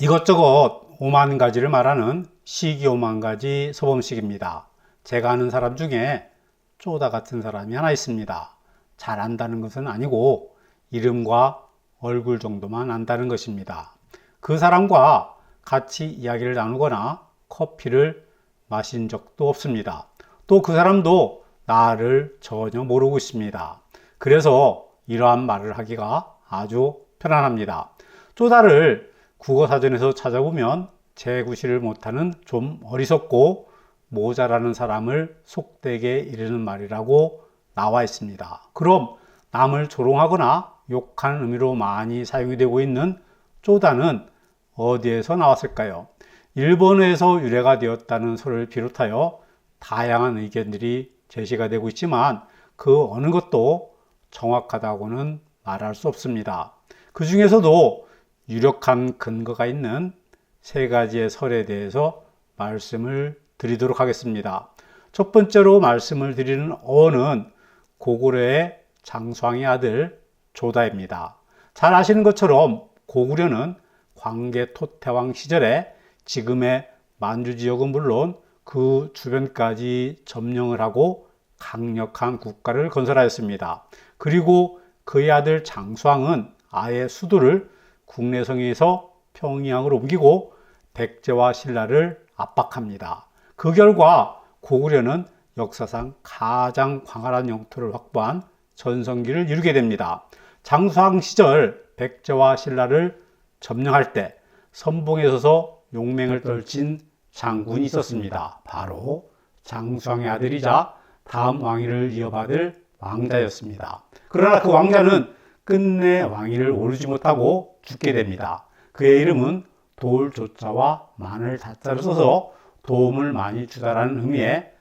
이것저것 오만 가지를 말하는 시기 오만 가지 서범식입니다. 제가 아는 사람 중에 쪼다 같은 사람이 하나 있습니다. 잘 안다는 것은 아니고 이름과 얼굴 정도만 안다는 것입니다. 그 사람과 같이 이야기를 나누거나 커피를 마신 적도 없습니다. 또 그 사람도 나를 전혀 모르고 있습니다. 그래서 이러한 말을 하기가 아주 편안합니다. 쪼다를 국어사전에서 찾아보면 재구시를 못하는 좀 어리석고 모자라는 사람을 속되게 이르는 말이라고 나와 있습니다. 그럼 남을 조롱하거나 욕하는 의미로 많이 사용이 되고 있는 쪼다는 어디에서 나왔을까요? 일본에서 유래가 되었다는 소리를 비롯하여 다양한 의견들이 제시가 되고 있지만 그 어느 것도 정확하다고는 말할 수 없습니다. 그 중에서도 유력한 근거가 있는 세 가지의 설에 대해서 말씀을 드리도록 하겠습니다. 첫 번째로 말씀을 드리는 어는 고구려의 장수왕의 아들 조다입니다. 잘 아시는 것처럼 고구려는 광개 토태왕 시절에 지금의 만주 지역은 물론 그 주변까지 점령을 하고 강력한 국가를 건설하였습니다. 그리고 그의 아들 장수왕은 아예 수도를 국내성에서 평양으로 옮기고 백제와 신라를 압박합니다. 그 결과 고구려는 역사상 가장 광활한 영토를 확보한 전성기를 이루게 됩니다. 장수왕 시절 백제와 신라를 점령할 때 선봉에 서서 용맹을 떨친 장군이 있었습니다. 바로 장수왕의 아들이자 다음 왕위를 이어받을 왕자였습니다. 그러나 그 왕자는 끝내 왕위를 오르지 못하고 죽게 됩니다. 그의 이름은 돌조자와 마늘 자자를 써서 도움을 많이 주다라는 의미의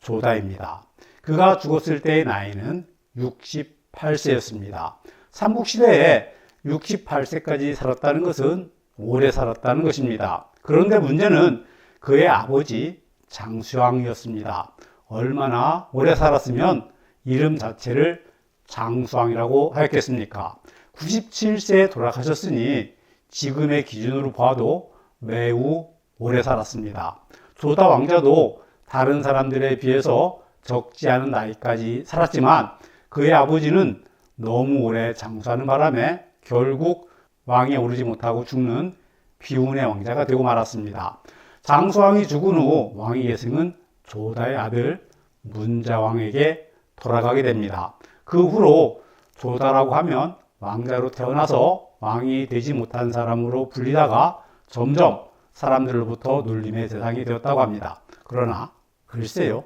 조다입니다. 그가 죽었을 때의 나이는 68세였습니다. 삼국시대에 68세까지 살았다는 것은 오래 살았다는 것입니다. 그런데 문제는 그의 아버지 장수왕이었습니다. 얼마나 오래 살았으면 이름 자체를 장수왕이라고 하였겠습니까? 97세에 돌아가셨으니 지금의 기준으로 봐도 매우 오래 살았습니다. 조다 왕자도 다른 사람들에 비해서 적지 않은 나이까지 살았지만 그의 아버지는 너무 오래 장수하는 바람에 결국 왕에 오르지 못하고 죽는 비운의 왕자가 되고 말았습니다. 장수왕이 죽은 후 왕위 계승은 조다의 아들 문자왕에게 돌아가게 됩니다. 그 후로 조다라고 하면 왕자로 태어나서 왕이 되지 못한 사람으로 불리다가 점점 사람들로부터 놀림의 대상이 되었다고 합니다. 그러나 글쎄요.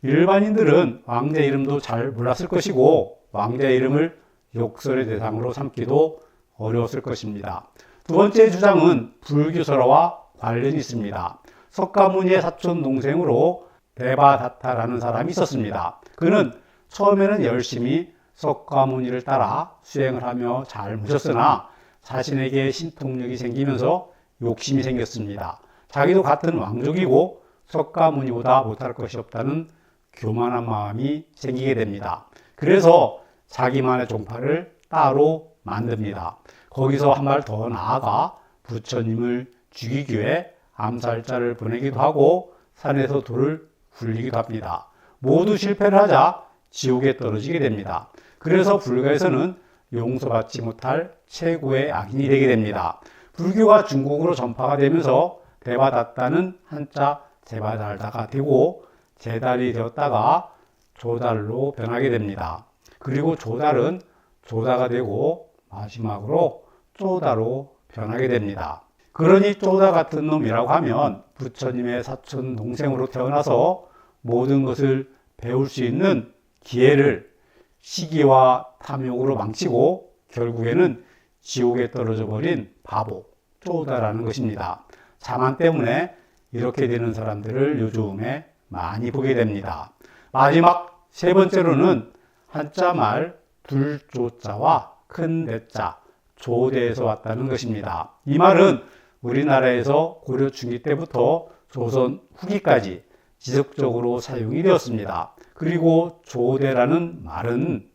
일반인들은 왕자 이름도 잘 몰랐을 것이고 왕자 이름을 욕설의 대상으로 삼기도 어려웠을 것입니다. 두 번째 주장은 불교설화와 관련이 있습니다. 석가모니의 사촌 동생으로 데바다타라는 사람이 있었습니다. 그는 처음에는 열심히 석가모니를 따라 수행을 하며 잘 모셨으나 자신에게 신통력이 생기면서 욕심이 생겼습니다. 자기도 같은 왕족이고 석가모니보다 못할 것이 없다는 교만한 마음이 생기게 됩니다. 그래서 자기만의 종파를 따로 만듭니다. 거기서 한 발 더 나아가 부처님을 죽이기 위해 암살자를 보내기도 하고 산에서 돌을 굴리기도 합니다. 모두 실패를 하자 지옥에 떨어지게 됩니다. 그래서 불가에서는 용서받지 못할 최고의 악인이 되게 됩니다. 불교가 중국으로 전파가 되면서 대바다다는 한자 제바달다가 되고 제달이 되었다가 조달로 변하게 됩니다. 그리고 조달은 조다가 되고 마지막으로 쪼다로 변하게 됩니다. 그러니 쪼다 같은 놈이라고 하면 부처님의 사촌 동생으로 태어나서 모든 것을 배울 수 있는 기회를 시기와 탐욕으로 망치고 결국에는 지옥에 떨어져 버린 바보, 쪼다라는 것입니다. 자만 때문에 이렇게 되는 사람들을 요즘에 많이 보게 됩니다. 마지막 세 번째로는 한자 말 둘조자와 큰 대자, 조대에서 왔다는 것입니다. 이 말은 우리나라에서 고려 중기 때부터 조선 후기까지 지속적으로 사용이 되었습니다. 그리고 조대라는 말은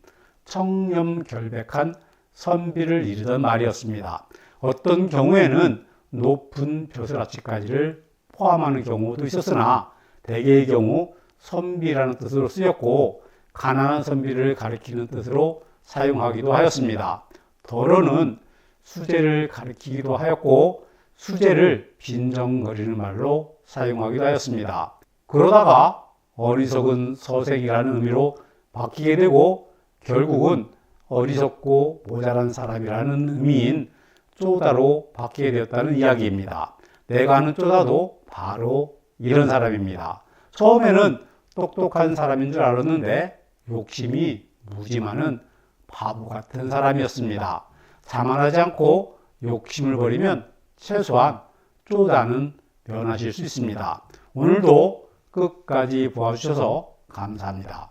청렴결백한 선비를 이르던 말이었습니다. 어떤 경우에는 높은 벼슬아치까지를 포함하는 경우도 있었으나 대개의 경우 선비라는 뜻으로 쓰였고 가난한 선비를 가리키는 뜻으로 사용하기도 하였습니다. 더러는 수재를 가리키기도 하였고 수재를 빈정거리는 말로 사용하기도 하였습니다. 그러다가 어리석은 서색이라는 의미로 바뀌게 되고 결국은 어리석고 모자란 사람이라는 의미인 쪼다로 바뀌게 되었다는 이야기입니다. 내가 아는 쪼다도 바로 이런 사람입니다. 처음에는 똑똑한 사람인 줄 알았는데 욕심이 무지 많은 바보 같은 사람이었습니다. 자만하지 않고 욕심을 버리면 최소한 쪼다는 변하실 수 있습니다. 오늘도 끝까지 보아주셔서 감사합니다.